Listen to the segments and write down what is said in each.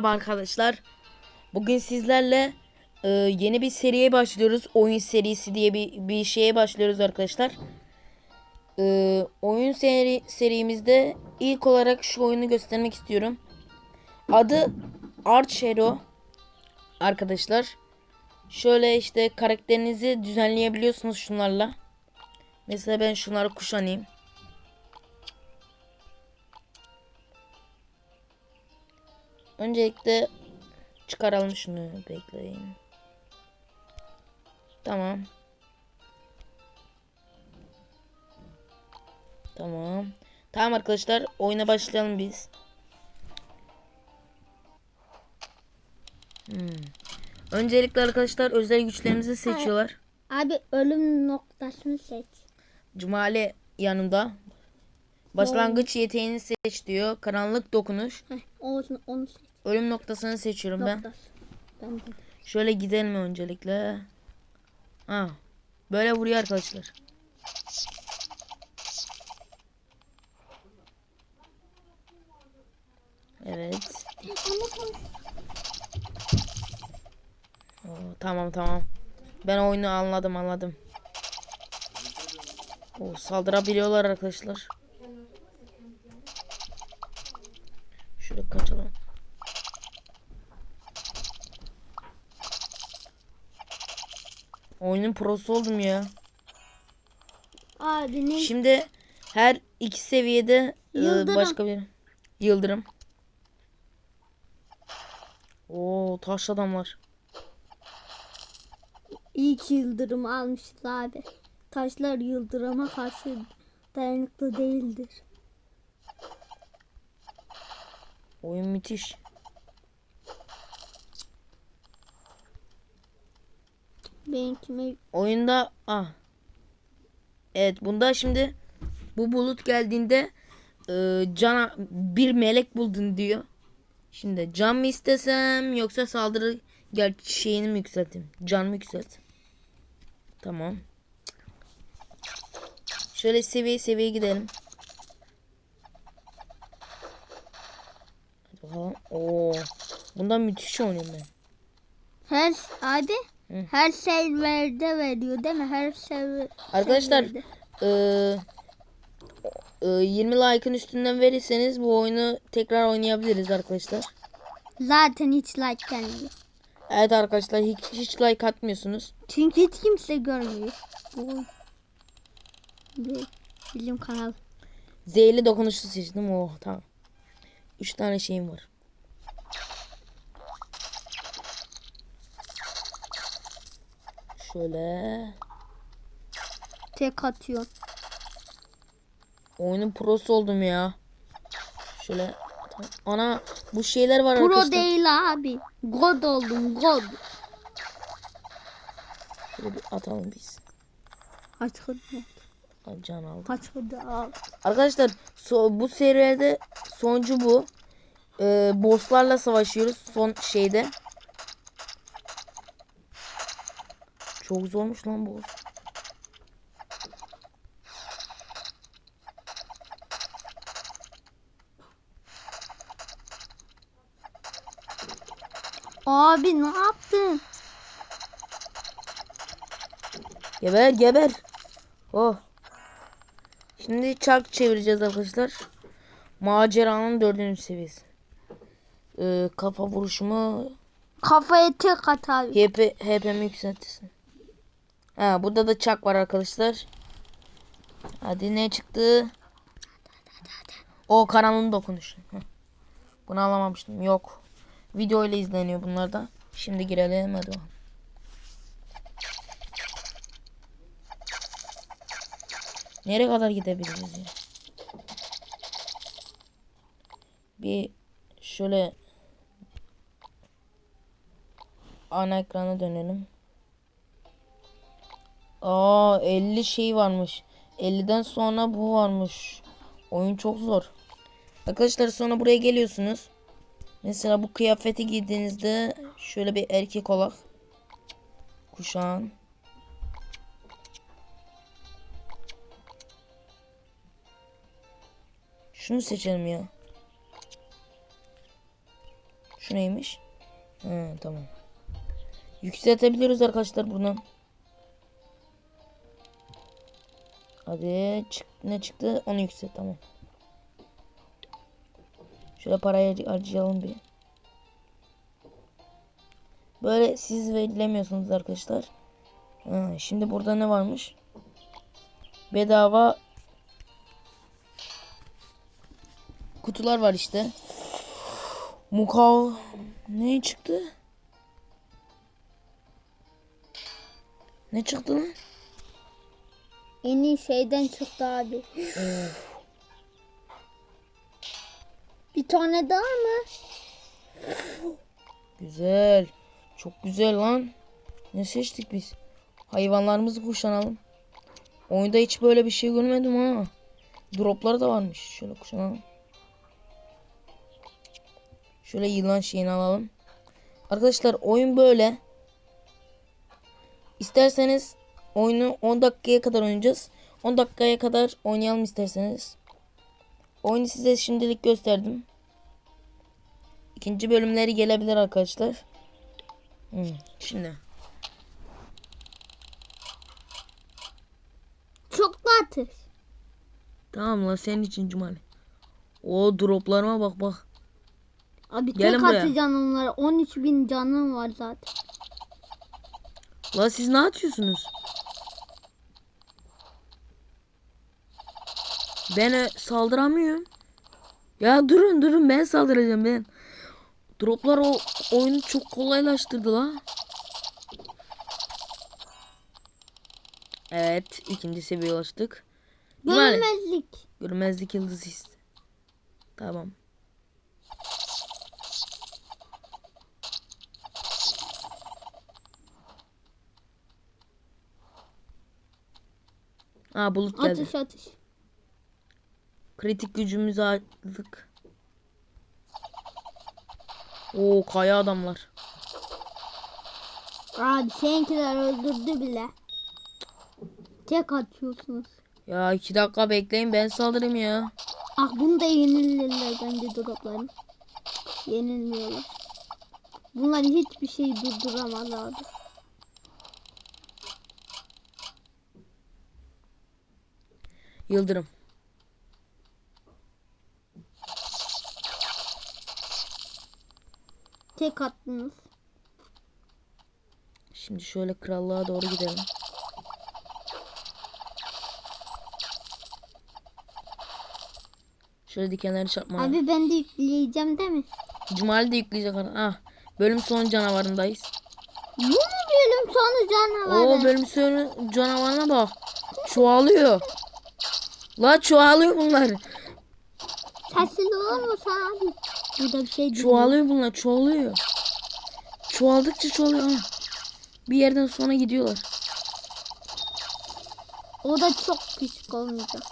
Merhaba arkadaşlar. Bugün sizlerle e, yeni bir seriye başlıyoruz. Oyun serisi diye bir, bir şeye başlıyoruz arkadaşlar. E, oyun seri, serimizde ilk olarak şu oyunu göstermek istiyorum. Adı Arch Hero. Arkadaşlar. Şöyle işte karakterinizi düzenleyebiliyorsunuz şunlarla. Mesela ben şunları kuşanayım. Öncelikle çıkaralım şunu. Bekleyin. Tamam. Tamam. Tamam arkadaşlar oyuna başlayalım biz. Hmm. Öncelikle arkadaşlar özel güçlerimizi seçiyorlar. Abi ölüm noktasını seç. Cumali yanımda. Başlangıç yeteneğini seç diyor. Karanlık dokunuş. Heh, onu, onu seç. Ölüm noktasını seçiyorum ben. Noktası. Ben de. Şöyle gidelim öncelikle. Ha. Böyle vuruyor arkadaşlar. Evet. Oo, tamam tamam. Ben oyunu anladım anladım. Oo, saldırabiliyorlar arkadaşlar. Şöyle kaçalım. Oyunun prosu oldum ya. Abi ne? Şimdi her iki seviyede e, Yıldırım. başka bir yıldırım. Oo taş adamlar. İlk yıldırım almışlar abi. Taşlar yıldırıma karşı dayanıklı değildir. Oyun müthiş. Benimkime Oyunda ah. Evet bunda şimdi bu bulut geldiğinde e, cana bir melek buldun diyor. Şimdi can mı istesem yoksa saldırı gel şeyini mi yükselteyim? Can mı yükselt? Tamam. Şöyle seviye seviye gidelim. Hadi bakalım. Oo. Bundan müthiş oynuyorum ben. her abi Hı. her serverde veriyor değil mi? Her server Arkadaşlar serverde. eee, eee, 20 like'ın üstünden verirseniz bu oyunu tekrar oynayabiliriz arkadaşlar. zaten hiç like gelmiyor. Evet arkadaşlar hiç, hiç like atmıyorsunuz. Çünkü hiç kimse görmüyor. Bu bilim kanalı. Zehirli dokunuşu seçtim. Oh tamam. 3 tane şeyim var. Şöyle. Tek atıyor. Oyunun prosu oldum ya. Şöyle. Ana bu şeyler var Pro arkadaşlar. değil abi. God oldum God. Şöyle bir atalım biz. Açıldı. Ay, Can aldı. Açıldı abi. Arkadaşlar so- bu seride sonuncu bu. Ee, bosslarla savaşıyoruz son şeyde. Çok zormuş lan boss. Abi ne yaptın? Geber geber. Oh. Şimdi çark çevireceğiz arkadaşlar. Maceranın dördüncü seviyesi. Ee, kafa vuruşumu Kafaya tek at abi. HP, HP'mi yükseltsin. Ha burada da çak var arkadaşlar. Hadi ne çıktı? O karanlığın dokunuşu. Bunu alamamıştım. Yok. Video ile izleniyor bunlar da. Şimdi girelim hadi. bakalım. Nereye kadar gidebiliriz ya? Bir şöyle ana ekrana dönelim. Aa 50 şey varmış. 50'den sonra bu varmış. Oyun çok zor. Arkadaşlar sonra buraya geliyorsunuz. Mesela bu kıyafeti giydiğinizde şöyle bir erkek olak. Kuşağın. Şunu seçelim ya. Şu neymiş? Ha, tamam. Yükseltebiliyoruz arkadaşlar buradan. Hadi çık ne çıktı? Onu yükselt tamam. Şöyle parayı har- harcayalım bir. Böyle siz verilemiyorsunuz arkadaşlar. Ha, şimdi burada ne varmış? Bedava kutular var işte. Mukav ne çıktı? Ne çıktı lan? En iyi şeyden çıktı abi. Bir tane daha mı? Güzel. Çok güzel lan. Ne seçtik biz? Hayvanlarımızı kuşanalım. Oyunda hiç böyle bir şey görmedim ha. Dropları da varmış. Şöyle kuşanalım. Şöyle yılan şeyini alalım. Arkadaşlar oyun böyle. İsterseniz oyunu 10 dakikaya kadar oynayacağız. 10 dakikaya kadar oynayalım isterseniz. Oyunu size şimdilik gösterdim. İkinci bölümleri gelebilir arkadaşlar. Hmm, şimdi. Çok da atış. Tamam la senin için Cumali. O droplarıma bak bak. Abi Gelin tek buraya. atacaksın onlara. 13 bin canım var zaten. La siz ne atıyorsunuz? Ben e, saldıramıyorum. Ya durun durun ben saldıracağım ben. Droplar o oyunu çok kolaylaştırdı la. Evet ikinci seviyeye ulaştık. Görmezlik. Görmezlik yıldızı. Tamam. Aa bulut geldi. Atış atış. Kritik gücümüzü aldık. Oo kaya adamlar. Abi seninkiler öldürdü bile. Tek atıyorsunuz. Ya iki dakika bekleyin ben saldırayım ya. Ah bunu da yenilirler bence dropların. Yenilmiyorlar. Bunlar hiçbir şey durduramaz abi. Yıldırım. Tek attınız. Şimdi şöyle krallığa doğru gidelim. Şöyle dikenleri çarpma. Abi ben de yükleyeceğim değil mi? Cumali de yükleyecek. ara- Ah, bölüm son canavarındayız. Bu mu bölüm sonu canavarı? Oo bölüm sonu canavarına bak. Çoğalıyor. La çoğalıyor bunlar. Sessiz olur musun abi? Burada bir şey. Çoğalıyor bunlar çoğalıyor. Çoğaldıkça çoğalıyor. Bir yerden sonra gidiyorlar. O da çok küçük olmayacak.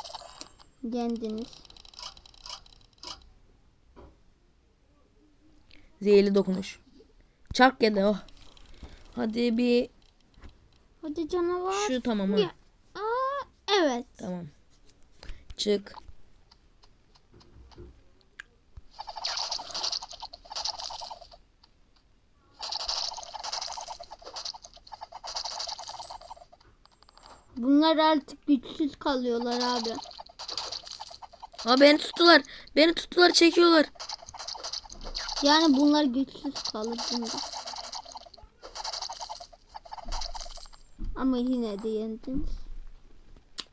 Kendiniz. Zehirli dokunuş. Çark geldi oh. Hadi bir Hadi canavar. şu tamam ha. Ya. Aa, evet. Tamam. Çık. Bunlar artık güçsüz kalıyorlar abi. Ha beni tuttular. Beni tuttular çekiyorlar. Yani bunlar güçsüz kalır bunda. Ama yine de yendiniz.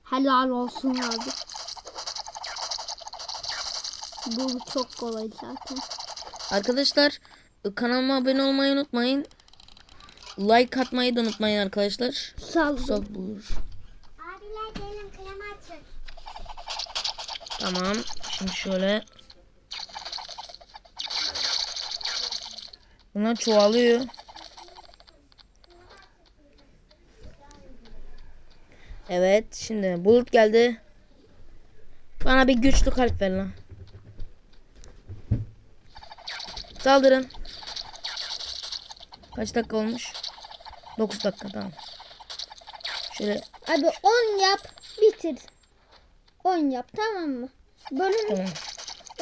Helal olsun abi. Bu çok kolay zaten. Arkadaşlar kanalıma abone olmayı unutmayın. Like atmayı da unutmayın arkadaşlar. Sağ bulur. Abiler gelin krem açın. Tamam. Şimdi şöyle. Bunlar çoğalıyor. Evet. Şimdi bulut geldi. Bana bir güçlü kalp ver lan. Saldırın. Kaç dakika olmuş? 9 dakika tamam. Şöyle Abi 10 yap bitir. 10 yap tamam mı? Bölüm tamam.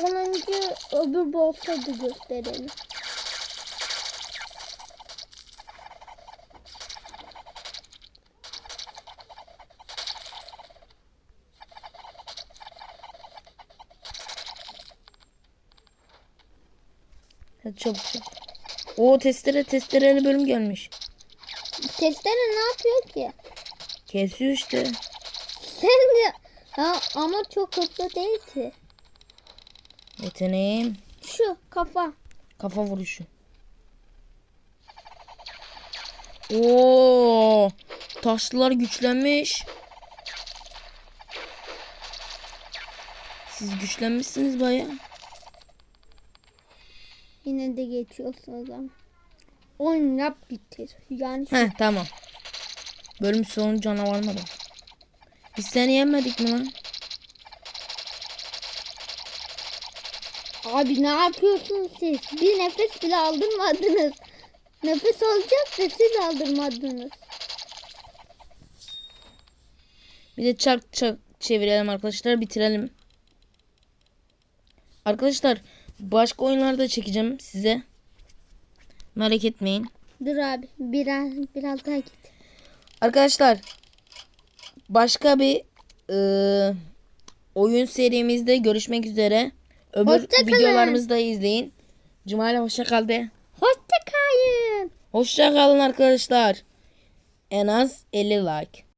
10. öbür bolsaydı gösterelim. Hadi çabuk çabuk. O testere testereli bölüm gelmiş. Testere ne yapıyor ki? Kesiyor işte. Sen de ha, ama çok hızlı değil ki. Yeteneğim. Şu kafa. Kafa vuruşu. Oo, taşlılar güçlenmiş. Siz güçlenmişsiniz baya. Yine de geçiyorsun o zaman. Oynayıp bitir. Yani Heh tamam. Bölüm sonu canavarına bak. Biz seni yenmedik mi lan? Abi ne yapıyorsunuz siz? Bir nefes bile aldırmadınız. Nefes alacak da siz aldırmadınız. Bir de çark çark çevirelim arkadaşlar bitirelim. Arkadaşlar başka oyunlarda çekeceğim size. Merak etmeyin. Dur abi biraz biraz daha git. Arkadaşlar başka bir e, oyun serimizde görüşmek üzere. Öbür Hoşça videolarımızı da izleyin. Cumali hoşça kal de. Hoşça kalın. Hoşça kalın arkadaşlar. En az 50 like.